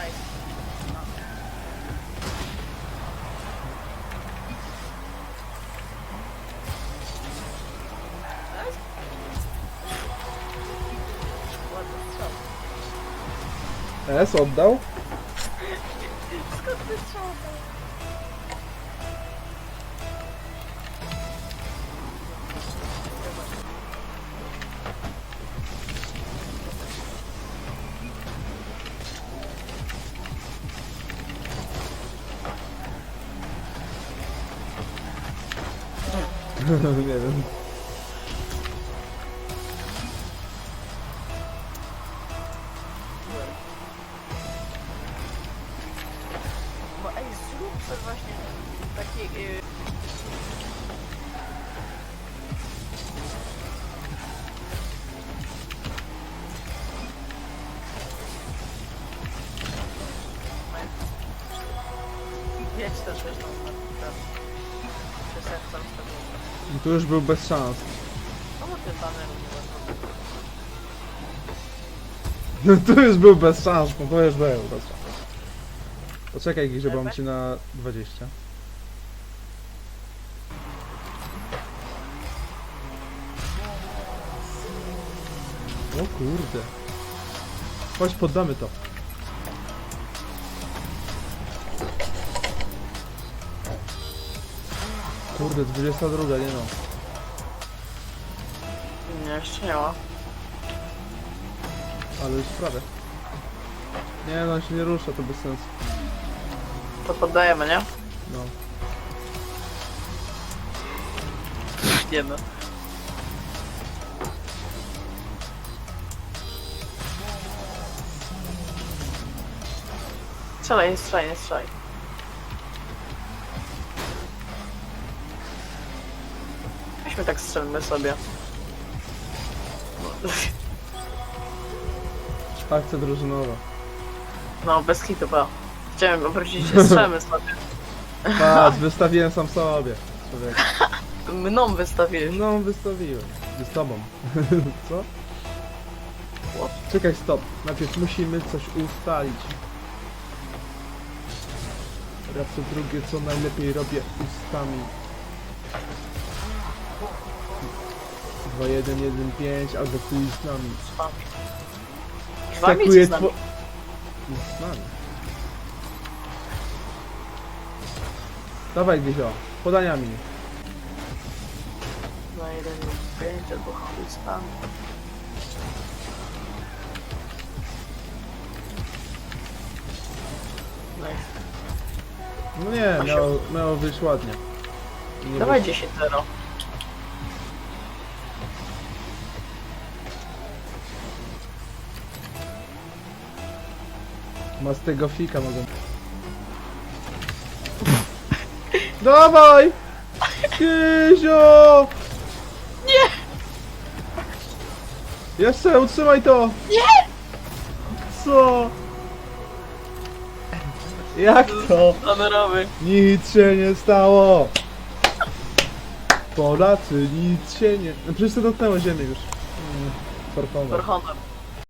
mais. É, só Desculpa. nie wiem. Bo ej, zrób sobie właśnie taki... y, sercem z tego... I tu już był bez szans. Bo ty banerów nie ważne. No tu już był bez szans, no to już był bez szans. Poczekaj Gizie, bo mam ci na 20. O kurde. Chodź, poddamy to. Kurde, 22, nie no. Nie, jeszcze nie ma. Ale już prawie. Nie no, on się nie rusza, to bez sensu. To poddajemy, nie? No. Nie no. Strzelaj, strzelaj, nie strzelaj. Weźmy tak strzelmy sobie. Akcja drużynowa. No, bez hitu, bo chciałem obrócić się, strzelmy sobie. Patrz, wystawiłem sam sobie. Człowiek. Mną wystawiłeś. No, wystawiłem. Z tobą. Co? Czekaj, stop. Najpierw musimy coś ustalić. Raz to drugie, co najlepiej robię ustami. 2, 1, 1, 5, albo ty z nami. Z wami. Z wami czy Stakuje z nami? two... Z nami. Dawaj, Gizio. Podaniami. Na jeden lub pięć, albo chuj z wami. No nie, Osiem. miało, miało wyjść ładnie. Nie Dawaj wyszło. 10-0. Ma z tego fika mogą. Dawaj! Kizio! Nie! Jeszcze, utrzymaj to! Nie! Co? Jak to? Honorowy. Nic się nie stało! Polacy, nic się nie... No przecież to dotknęło ziemię już. Mm, For honor. For honor.